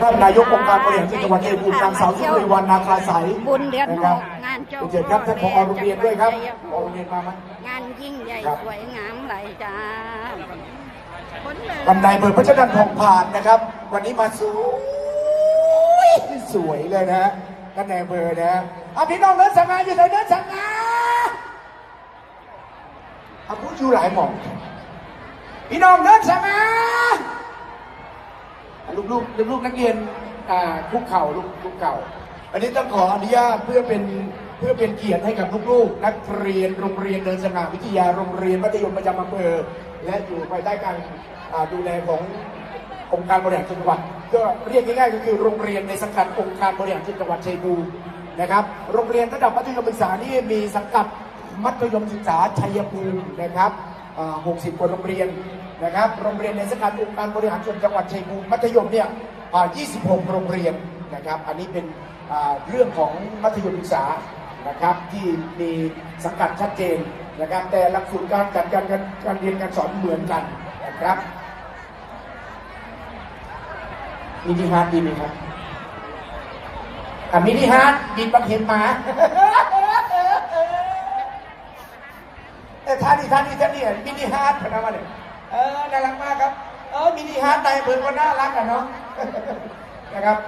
ท่านนายกองค์การบริหารส่วนจังหวัดชัยภูมินางสาวสุริวันนาคาใสบุญเดือนนะหครับกงานเจ้าเชิญครับท่านผอโรงเรียนด้วยครับผอโรงเรียนมาไหมงานยิ่งใหญ่ครับสวยงามไหลายจ้าคนกำนายเปิดพระชนันทองผ่านนะครับ วันนี้มาสวยสวยเลยนะฮะกำนายเบอร์นะฮะอะพี่น้องเนินสังงานอยู่ไหนเนินสังงานอาพูดอยู่หลายหม่องพี่น้องเนินสังงาน ลูกลูกลูกลูกๆนักเรียนอ่าคุกเข่าลูกคุกเข่า อันนี้ต้องขออนุญาตเพื่อเป็นเพื่อเป็นเกียรติให้กับลูกๆ นักเรียนโรงเรียนเดินสง่าวิทยาโรงเรียนมัธยมประจำอำเภอและอยู่ภายใต้การอ่าดูแลขององค์การบริหารส่วนจังหวัดก็เรียกง่ายๆก็คือโรงเรียนในสังกัดองค์การบริหารส่วนจังหวัดชัยภูมินะครับ โรงเรียนระดับมัธยมศึกษานี่มีสังกัดมัธยมศึกษาชัยภูมินะครับ 60 กว่าโรงเรียน นะครับ โรงเรียนในสังกัดองค์การบริหารส่วนจังหวัดชัยภูมิมัธยมเนี่ย26 โรงเรียนนะครับ อันนี้เป็นเรื่องของมัธยมศึกษานะครับที่มีสังกัดชัดเจนนะครับ แต่หลักสูตรการจัดการการเรียนการสอนเหมือนกันนะครับมินิฮาร์ดดีไหมครับอะมินิฮาร์ดบินบังเห็นหมาเออท่านี่ท่านี่ท่านี่มินิฮาร์ดพนักงานเนี่ย เออน่ารักมากครับ เออมินิฮาร์ดในเบิร์ก็น่ารักอะเนาะนะครับ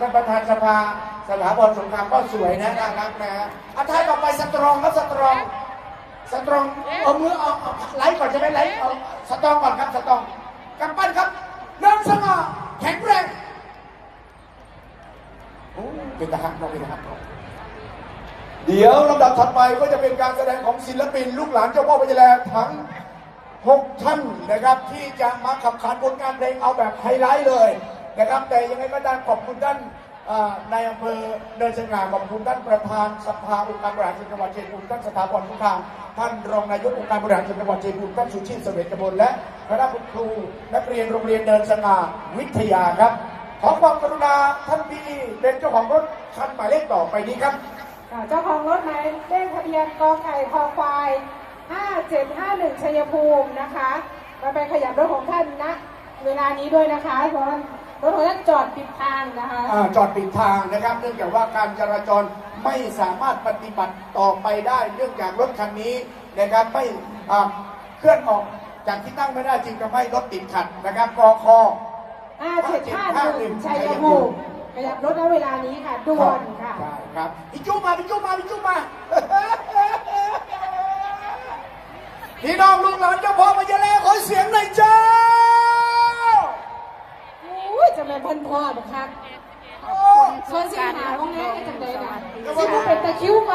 ท่านประธานสภาสถาบันสงครามก็สวยนะน่ารักนะฮะอะท่านต่อไปสตรองครับสตรอง สตรองเอามือเอาเอาไลฟ์ก่อนใช่ไหมไลฟ์เอาสตรองก่อนครับสตรองกำปั้นครับเดินสง่าแข็งแรงโอ้เป็นทหารเราเป็นทหารเราเดี๋ยวลำดับถัดไปก็จะเป็นการแสดงของศิลปินลูกหลานเจ้าพ่อพญาแลทั้ง หกท่านนะครับที่จะมาขับขานผลงานเพลงเอาแบบไฮไลท์เลยนะครับ แต่ยังไงก็ตามขอบคุณท่านอ่าในอำเภอเดินสง่าขอบคุณท่านประธานสภาองค์การบริหารส่วนจังหวัดเชียงภูมิท่านสถาพรทุกทางท่านรองนายกองค์การบริหารส่วนจังหวัดเชียงภูมิท่านสุชีพเสวตกมลและคณะครูนักเรียนโรงเรียนเดินสง่าวิทยาครับ ขอความกรุณาท่านพี่เป็นเจ้าของรถคันหมายเลขต่อไปนี้ครับเจ้าของรถหมายเลขทะเบียนกไก่คอควาย 5751 ชัยภูมินะคะมาไปขยับรถของท่านนะเวลานี้ด้วยนะคะเพราะว่ารถของท่านจอดปิดทางนะคะอาจอดปิดทางนะครับ เนื่องจากว่าการจราจรไม่สามารถปฏิบัติต่อไปได้ เนื่องจากรถคันนี้นะครับไม่อ่าเคลื่อนออกจากที่ตั้งไม่ได้จึงทำให้รถติดขัดนะครับกค 5751 ชัยภูมิขยับรถณเวลานี้ค่ะด่วนค่ะ ใช่ครับพี่จุ๊บมาพี่จุ๊บมาพี่จุ๊บมา พี่น้องลูกหลานเจ้าพ่อพญาแลขอเสียงหน่อยจ้าอุ้ยจะเป็นเพันพ่อบักคักโอ้ส่วนสีหาของแม่จังใดนะสิบ่เป็นตะคริวมา